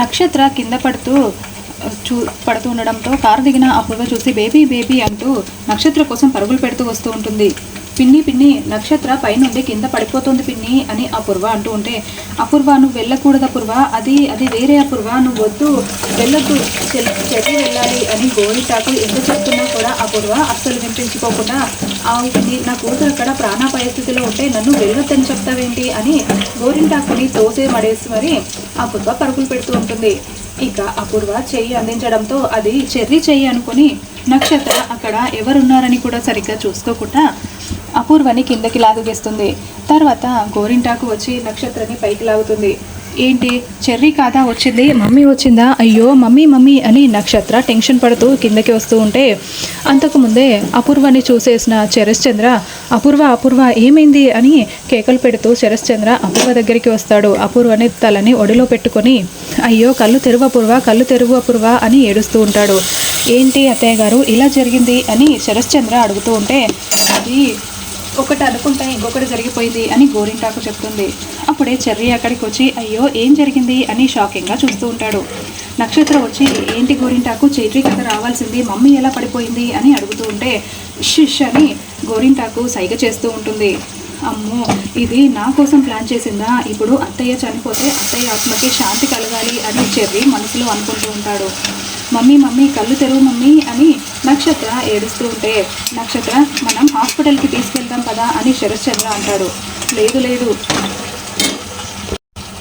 నక్షత్ర కింద పడుతూ చూ పడుతూ ఉండడంతో కారు దిగిన అపూర్వ చూసి బేబీ బేబీ అంటూ నక్షత్ర కోసం పరుగులు పెడుతూ వస్తూ ఉంటుంది. పిన్ని పిన్ని నక్షత్ర పైనుండి కింద పడిపోతుంది పిన్ని అని అపూర్వ అంటూ ఉంటే అపూర్వ నువ్వు వెళ్ళకూడదు అపూర్వ అది అది వేరే అపూర్వ నువ్వు వద్దు వెళ్ళొద్దు చెల్- వెళ్ళాలి అని గోరిటాకు ఎంత చెప్తున్నా కూడా అపూర్వ అస్సలు వినిపించుకోకుండా ఆవు పిన్ని నా కూతురు అక్కడ ప్రాణాపాయ స్థితిలో ఉంటే నన్ను వెళ్ళొద్దని చెప్తావేంటి అని గోరింటాకుని తోసే మడేసి మరి అపూర్వ పరుగులు పెడుతూ ఉంటుంది. ఇక అపూర్వ చెయ్యి అందించడంతో అది చెర్రీ చెయ్యి అనుకుని నక్షత్ర అక్కడ ఎవరున్నారని కూడా సరిగ్గా చూసుకోకుండా అపూర్వని కిందకి లాగేస్తుంది తర్వాత గోరింటాకు వచ్చి నక్షత్రని పైకి లాగుతుంది. ఏంటి? చెర్రీ కాదా వచ్చింది? మమ్మీ వచ్చిందా? అయ్యో మమ్మీ మమ్మీ అని నక్షత్ర టెన్షన్ పడుతూ కిందకి వస్తూ ఉంటే అంతకుముందే అపూర్వని చూసేసిన చంద్ర అపూర్వ అపూర్వ ఏమైంది? అని కేకలు పెడుతూ చంద్ర అపూర్వ దగ్గరికి వస్తాడు. అపూర్వని తలని ఒడిలో పెట్టుకొని అయ్యో కళ్ళు తెరువు అపూర్వ కళ్ళు తెరువు అపూర్వ అని ఏడుస్తూ ఉంటాడు. ఏంటి అత్తయ్య గారు ఇలా జరిగింది? అని శరశ్చంద్ర అడుగుతూ ఉంటే అది ఒకటి అనుకుంటే ఇంకొకటి జరిగిపోయింది అని గోరింటాకు చెప్తుంది. అప్పుడే చెర్రీ అక్కడికి వచ్చి అయ్యో ఏం జరిగింది? అని షాకింగ్గా చూస్తూ ఉంటాడు. నక్షత్రం వచ్చి ఏంటి గోరింటాకు? చెర్రీ కథ రావాల్సింది. మమ్మీ ఎలా పడిపోయింది? అని అడుగుతూ ఉంటే షిష్ అని గోరింటాకు సైగ చేస్తూ ఉంటుంది. అమ్మో ఇది నా కోసం ప్లాన్ చేసిందా? ఇప్పుడు అత్తయ్య చనిపోతే అత్తయ్య ఆత్మకి శాంతి కలగాలి అని చెర్రీ మనసులో అనుకుంటూ ఉంటాడు. మమ్మీ మమ్మీ కళ్ళు తెరువు మమ్మీ అని నక్షత్ర ఏడుస్తూ ఉంటే నక్షత్ర మనం హాస్పిటల్కి తీసుకెళ్తాం కదా అని శరశ్చంద్ర అంటాడు. లేదు లేదు.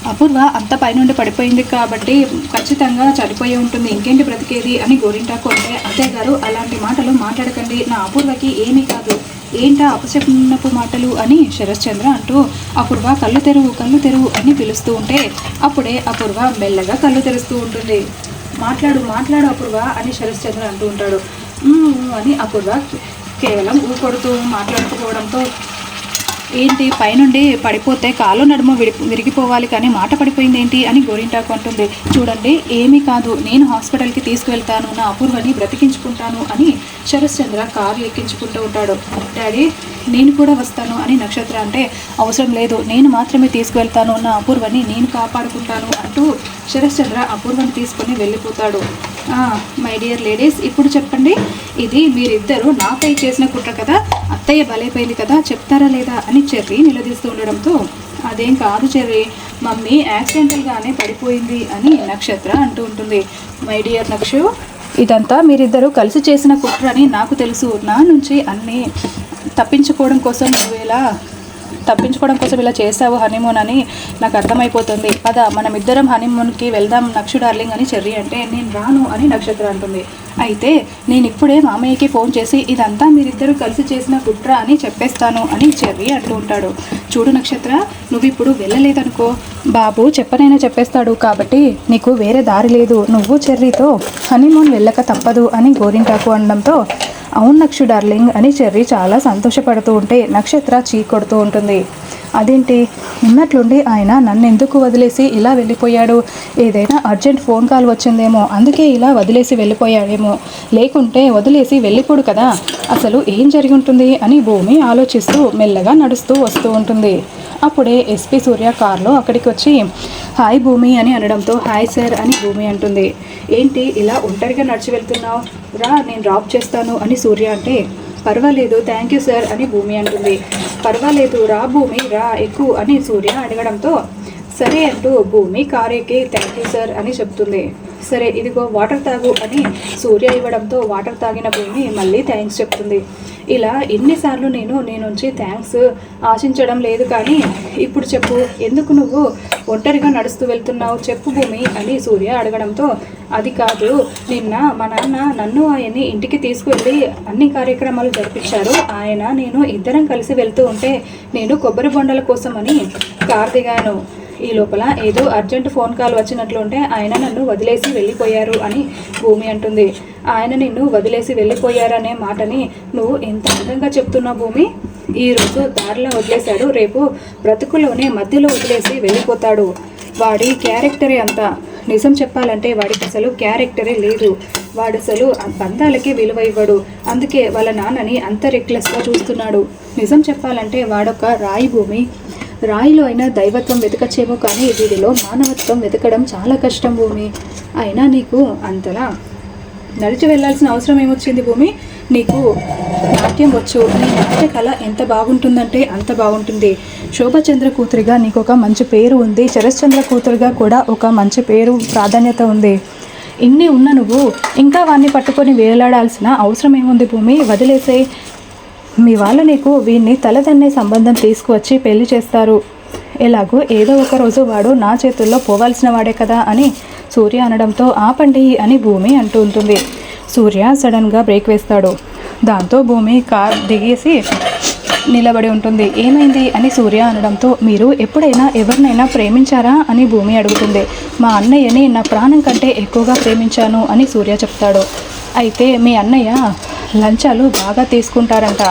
అపూర్వ అంత పైనుండి పడిపోయింది కాబట్టి ఖచ్చితంగా చనిపోయి ఉంటుంది. ఇంకేంటి బ్రతికేది అని గోరింటాకు అంటే అత్తయ్య గారు అలాంటి మాటలు మాట్లాడకండి. నా అపూర్వకి ఏమీ కాదు. ఏంటా అపశకునపు మాటలు అని శరశ్చంద్ర అంటూ అపూర్వ కళ్ళు తెరువు కళ్ళు తెరువు అని పిలుస్తూ ఉంటే అప్పుడే అపూర్వ మెల్లగా కళ్ళు తెరుస్తూ ఉంటుంది. మాట్లాడు మాట్లాడు అపూర్వ అని శరశ్చంద్ర అంటూ ఉంటాడు. అని అపూర్వ కేవలం ఊ కొడుతూ మాట్లాడుకోవడంతో ఏంటి పైనుండి పడిపోతే కాలు నడుము విడి విరిగిపోవాలి కానీ మాట పడిపోయింది ఏంటి అని గోరింటాకు అంటుంది. చూడండి ఏమీ కాదు. నేను హాస్పిటల్కి తీసుకువెళ్తాను నా అపూర్వని బ్రతికించుకుంటాను అని శరశ్చంద్ర కారు ఎక్కించుకుంటూ ఉంటాడు. డాడీ నేను కూడా వస్తాను అని నక్షత్ర అంటే అవసరం లేదు నేను మాత్రమే తీసుకువెళ్తాను నా అపూర్వని నేను కాపాడుకుంటాను అంటూ శరశ్చంద్ర అపూర్వని తీసుకొని వెళ్ళిపోతాడు. మై డియర్ లేడీస్ ఇప్పుడు చెప్పండి. ఇది మీరిద్దరూ నాపై చేసిన కుట్ర కదా? అత్తయ్య బలైపోయింది కదా? చెప్తారా లేదా? అని చెర్రీ నిలదీస్తూ ఉండడంతో అదేం కాదు చెర్రీ మమ్మీ యాక్సిడెంటల్గానే పడిపోయింది అని నక్షత్ర అంటూ ఉంటుంది. మై డియర్ నక్షు ఇదంతా మీరిద్దరూ కలిసి చేసిన కుట్ర అని నాకు తెలుసు. నా నుంచి అన్నీ తప్పించుకోవడం కోసం నువ్వు ఇలా తప్పించుకోవడం కోసం ఇలా చేసావు హనీమూన్ అని నాకు అర్థమైపోతుంది. పద మనం ఇద్దరం హనీమూన్కి వెళ్దాం నక్షు డార్లింగ్ అని చెర్రీ అంటే నేను రాను అని నక్షత్ర అంటుంది. అయితే నేను ఇప్పుడే మామయ్యకి ఫోన్ చేసి ఇదంతా మీరిద్దరూ కలిసి చేసిన కుట్ర అని చెప్పేస్తాను అని చెర్రీ అంటూ ఉంటాడు. చూడు నక్షత్ర నువ్వు ఇప్పుడు వెళ్ళలేదనుకో. బాబు చెప్పనైనా చెప్పేస్తాడు కాబట్టి నీకు వేరే దారి లేదు. నువ్వు చెర్రీతో హనీమూన్ వెళ్ళక తప్పదు అని గోరింటాకు అనడంతో అవును నక్షు డార్లింగ్ అని చెర్రీ చాలా సంతోషపడుతూ ఉంటే నక్షత్ర చీ కొడుతూ ఉంటుంది. అదేంటి? ఉన్నట్లుండి ఆయన నన్ను ఎందుకు వదిలేసి ఇలా వెళ్ళిపోయాడు? ఏదైనా అర్జెంట్ ఫోన్ కాల్ వచ్చిందేమో అందుకే ఇలా వదిలేసి వెళ్ళిపోయాడేమో. లేకుంటే వదిలేసి వెళ్ళిపోడు కదా. అసలు ఏం జరిగి ఉంటుంది అని భూమి ఆలోచిస్తూ మెల్లగా నడుస్తూ వస్తూ ఉంటుంది. అప్పుడే ఎస్పీ సూర్య కారులో అక్కడికి వచ్చి హాయ్ భూమి అని అనడంతో హాయ్ సార్ అని భూమి అంటుంది. ఏంటి ఇలా ఒంటరిగా నడిచి వెళ్తున్నావు? రా నేను డ్రాప్ చేస్తాను అని సూర్య అంటే పర్వాలేదు థ్యాంక్ యూ సార్ అని భూమి అంటుంది. పర్వాలేదు రా భూమి రా ఎక్కువ అని సూర్య అడగడంతో సరే అంటూ భూమి కారు ఎక్కి థ్యాంక్ యూ సార్ అని చెప్తుంది. సరే ఇదిగో వాటర్ తాగు అని సూర్య ఇవ్వడంతో వాటర్ తాగిన భూమి మళ్ళీ థ్యాంక్స్ చెప్తుంది. ఇలా ఎన్నిసార్లు నేను నీ నుంచి థ్యాంక్స్ ఆశించడం లేదు కానీ ఇప్పుడు చెప్పు ఎందుకు నువ్వు ఒంటరిగా నడుస్తూ వెళ్తున్నావు చెప్పు భూమి అని సూర్య అడగడంతో అది కాదు నిన్న మా నాన్న నన్ను ఆయన్ని ఇంటికి తీసుకువెళ్ళి అన్ని కార్యక్రమాలు జరిపించారు. ఆయన నేను ఇద్దరం కలిసి వెళ్తూ ఉంటే నేను కొబ్బరి బొండల కోసమని కార్ దిగాను. ఈ లోపల ఏదో అర్జెంట్ ఫోన్ కాల్ వచ్చినట్లుంటే ఆయన నన్ను వదిలేసి వెళ్ళిపోయారు అని భూమి అంటుంది. ఆయన నిన్ను వదిలేసి వెళ్ళిపోయారనే మాటని నువ్వు ఎంత అందంగా చెప్తున్నావు భూమి? ఈరోజు దారిలో వదిలేశాడు రేపు బ్రతుకులోనే మధ్యలో వదిలేసి వెళ్ళిపోతాడు. వాడి క్యారెక్టరే అంతా. నిజం చెప్పాలంటే వాడికి అసలు క్యారెక్టరే లేదు. వాడు అసలు బంధాలకే విలువ ఇవ్వడు. అందుకే వాళ్ళ నాన్నని అంత రెక్లెస్గా చూస్తున్నాడు. నిజం చెప్పాలంటే వాడొక రాయి భూమి. రాయిలో అయినా దైవత్వం వెతకచ్చేమో కానీ వీడిలో మానవత్వం వెతకడం చాలా కష్టం భూమి. అయినా నీకు అంతలా నడిచి వెళ్ళాల్సిన అవసరం ఏమొచ్చింది భూమి? నీకు నాట్యం వచ్చు. నీ నాట్య కళ ఎంత బాగుంటుందంటే అంత బాగుంటుంది. శోభచంద్ర కూతురిగా నీకు ఒక మంచి పేరు ఉంది. శరశ్చంద్ర కూతురుగా కూడా ఒక మంచి పేరు ప్రాధాన్యత ఉంది. ఇన్ని ఉన్న నువ్వు ఇంకా వాన్ని పట్టుకొని వేలాడాల్సిన అవసరం ఏముంది భూమి? వదిలేసే మీ వాళ్ళు నీకు వీడిని తలదన్నే సంబంధం తీసుకువచ్చి పెళ్ళి చేస్తారు. ఎలాగో ఏదో ఒక రోజు వాడు నా చేతుల్లో పోవాల్సిన వాడే కదా అని సూర్య అనడంతో ఆపండి అని భూమి అంటూ ఉంటుంది. సూర్య సడన్గా బ్రేక్ వేస్తాడు. దాంతో భూమి కార్ దిగేసి నిలబడి ఉంటుంది. ఏమైంది అని సూర్య అనడంతో మీరు ఎప్పుడైనా ఎవరినైనా ప్రేమించారా అని భూమి అడుగుతుంది. మా అన్నయ్యని నా ప్రాణం కంటే ఎక్కువగా ప్రేమించాను అని సూర్య చెప్తాడు. అయితే మీ అన్నయ్య లంచాలు బాగా తీసుకుంటారంట.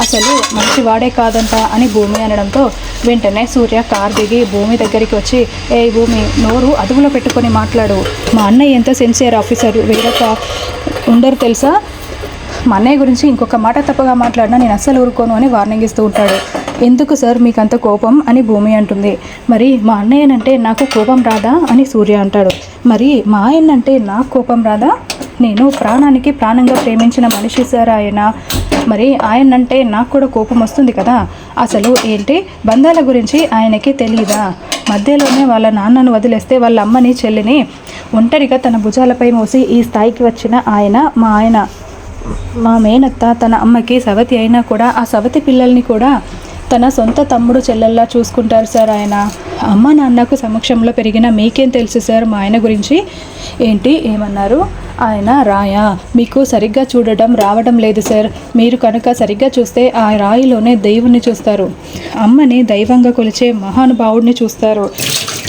అసలు మంచివాడే కాదంట అని భూమి అనడంతో వెంటనే సూర్య కార్ దిగి భూమి దగ్గరికి వచ్చి ఏ భూమి నోరు అదుపులో పెట్టుకొని మాట్లాడు. మా అన్నయ్య ఎంత సిన్సియర్ ఆఫీసర్ వేరొక ఉండరు తెలుసా? మా అన్నయ్య గురించి ఇంకొక మాట తప్పగా మాట్లాడినా నేను అస్సలు ఊరుకోను అని వార్నింగ్ ఇస్తూ ఉంటాడు. ఎందుకు సార్ మీకు అంత కోపం? అని భూమి అంటుంది. మరి మా అన్నయ్యనంటే నాకు కోపం రాదా? అని సూర్య అంటాడు. మరి మా ఆయనంటే నాకు కోపం రాదా? నేను ప్రాణానికి ప్రాణంగా ప్రేమించిన మనిషి సార్ ఆయన. మరి ఆయనంటే నాకు కూడా కోపం వస్తుంది కదా. అసలు ఏంటి? బంధాల గురించి ఆయనకి తెలియదా మధ్యలోనే వాళ్ళ నాన్నను వదిలేస్తే వాళ్ళ అమ్మని చెల్లిని ఒంటరిగా తన భుజాలపై మోసి ఈ స్థాయికి వచ్చిన ఆయన మా ఆయన. మా మేనత్త తన అమ్మకి సవతి అయినా కూడా ఆ సవతి పిల్లల్ని కూడా తన సొంత తమ్ముడు చెల్లెల్లా చూసుకుంటారు సార్ ఆయన. అమ్మ నాన్నకు సమక్షంలో పెరిగిన మీకేం తెలుసు సార్ మా ఆయన గురించి? ఏంటి? ఏమన్నారు? ఆయన రాయా మీకు సరిగ్గా చూడటం రావడం లేదు సార్. మీరు కనుక సరిగ్గా చూస్తే ఆ రాయిలోనే దేవుణ్ణి చూస్తారు. అమ్మని దైవంగా కొలిచే మహానుభావుడిని చూస్తారు.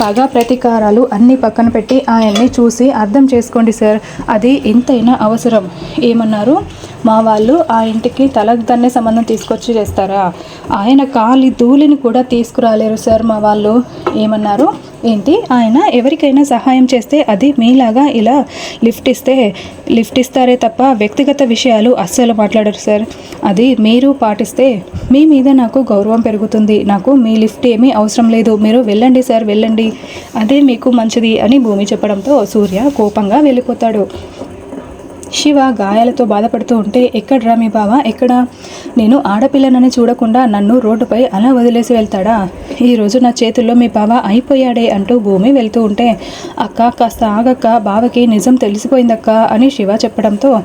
పగ ప్రతీకారాలు అన్నీ పక్కన పెట్టి ఆయన్ని చూసి అర్థం చేసుకోండి సార్. అది ఎంతైనా అవసరం. ఏమన్నారు? మా వాళ్ళు ఆ ఇంటికి తలకు దన్నే సంబంధం తీసుకొచ్చి చేస్తారా? ఆయన కాలి ధూళిని కూడా తీసుకురాలేరు సార్ మా వాళ్ళు. ఏమన్నారు? ఏంటి? ఆయన ఎవరికైనా సహాయం చేస్తే అది మీలాగా ఇలా లిఫ్ట్ ఇస్తే లిఫ్ట్ ఇస్తారే తప్ప వ్యక్తిగత విషయాలు అస్సలు మాట్లాడరు సార్. అది మీరు పాటిస్తే మీ మీద నాకు గౌరవం పెరుగుతుంది. నాకు మీ లిఫ్ట్ ఏమీ అవసరం లేదు. మీరు వెళ్ళండి సార్ వెళ్ళండి. అదే మీకు మంచిది అని భూమి చెప్పడంతో సూర్య కోపంగా వెళ్ళిపోతాడు. శివ గాయాలతో బాధపడుతూ ఉంటే ఎక్కడ్రా మీ బావ? ఎక్కడ? నేను ఆడపిల్లనని చూడకుండా నన్ను రోడ్డుపై అలా వదిలేసి వెళ్తాడా? ఈరోజు నా చేతుల్లో మీ బావ అయిపోయాడే అంటూ భూమి వెళ్తూ ఉంటే అక్క కాస్త ఆగక్క బావకి నిజం తెలిసిపోయిందక్క అని శివ చెప్పడంతో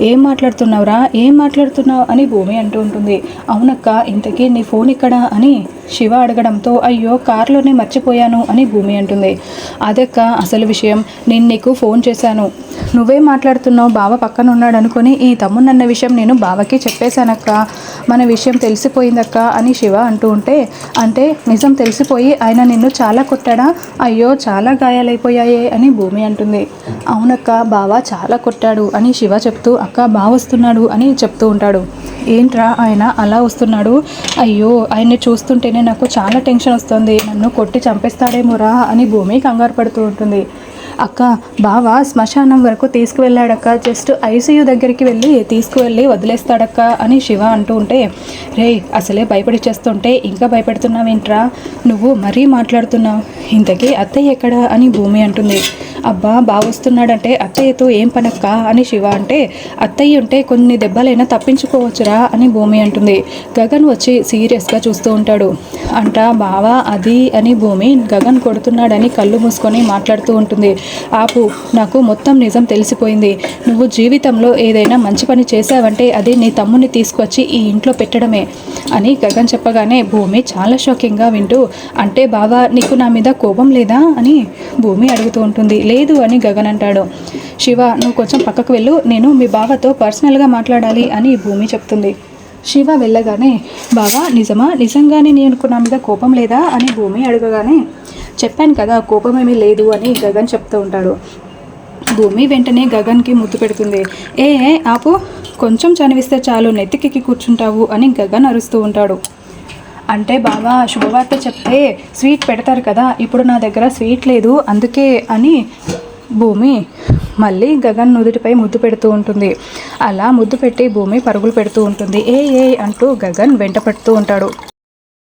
ఏం మాట్లాడుతున్నావురా? ఏం మాట్లాడుతున్నావు? అని భూమి అంటూ ఉంటుంది. అవునక్క ఇంతకీ నీ ఫోన్ ఇక్కడ అని శివ అడగడంతో అయ్యో కారులోనే మర్చిపోయాను అని భూమి అంటుంది. అదక్క అసలు విషయం. నేను నీకు ఫోన్ చేశాను. నువ్వే మాట్లాడుతున్నావు బావ పక్కన ఉన్నాడు అనుకుని ఈ తమ్మునన్న విషయం నేను బావకి చెప్పేశానక్క. మన విషయం తెలిసిపోయిందక్క అని శివ అంటూ ఉంటే అంటే నిజం తెలిసిపోయి ఆయన నిన్ను చాలా కొట్టాడా? అయ్యో చాలా గాయాలైపోయాయే అని భూమి అంటుంది. అవునక్క బావ చాలా కొట్టాడు అని శివ చెప్తూ అక్క బావ వస్తున్నాడు అని చెప్తూ ఉంటాడు. ఏంట్రా ఆయన అలా వస్తున్నాడు? అయ్యో ఆయన్ని నాకు చాలా టెన్షన్ వస్తుంది. నన్ను కొట్టి చంపేస్తాడేమోరా అని భూమి కంగారు పడుతూ ఉంటుంది. అక్క బావ శ్మశానం వరకు తీసుకువెళ్ళాడక్క. జస్ట్ ఐసీయూ దగ్గరికి వెళ్ళి తీసుకువెళ్ళి వదిలేస్తాడక్క అని శివ అంటూ ఉంటే రే అసలే భయపడిచ్చేస్తుంటే ఇంకా భయపెడుతున్నావేంట్రా? నువ్వు మరీ మాట్లాడుతున్నావు. ఇంతకీ అత్తయ్య ఎక్కడా అని భూమి అంటుంది. అబ్బా బావొస్తున్నాడంటే అత్తయ్యతో ఏం పనక్క అని శివ అంటే అత్తయ్య ఉంటే కొన్ని దెబ్బలైనా తప్పించుకోవచ్చురా అని భూమి అంటుంది. గగన్ వచ్చి సీరియస్గా చూస్తూ ఉంటాడు. అంట బావా అది అని భూమి గగన్ కొడుతున్నాడని కళ్ళు మూసుకొని మాట్లాడుతూ ఉంటుంది. ఆపు నాకు మొత్తం నిజం తెలిసిపోయింది. నువ్వు జీవితంలో ఏదైనా మంచి పని చేశావంటే అది నీ తమ్ముని తీసుకొచ్చి ఈ ఇంట్లో పెట్టడమే అని గగన్ చెప్పగానే భూమి చాలా షాకింగ్గా వింటూ అంటే బావా నీకు నా మీద కోపం లేదా అని భూమి అడుగుతూ ఉంటుంది. లేదు అని గగన్ అంటాడు. శివ నువ్వు కొంచెం పక్కకు వెళ్ళు నేను మీ బావతో పర్సనల్గా మాట్లాడాలి అని భూమి చెప్తుంది. శివ వెళ్ళగానే బావా నిజమా నిజంగానే నీకు నా మీద కోపం లేదా అని భూమి అడగగానే చెప్పాను కదా కోపం ఏమీ లేదు అని గగన్ చెప్తూ ఉంటాడు. భూమి వెంటనే గగన్కి ముద్దు పెడుతుంది. ఏ ఆపు కొంచెం చనివిస్తే చాలు నెత్తికెక్కి కూర్చుంటావు అని గగన్ అరుస్తూ ఉంటాడు. అంటే బావా శుభవార్త చెప్తే స్వీట్ పెడతారు కదా ఇప్పుడు నా దగ్గర స్వీట్ లేదు అందుకే అని భూమి మళ్ళీ గగన్ నుదుటిపై ముద్దు పెడుతూ ఉంటుంది. అలా ముద్దు పెట్టి భూమి పరుగులు పెడుతూ ఉంటుంది. ఏ ఏ అంటూ గగన్ వెంట పెడుతూ ఉంటాడు.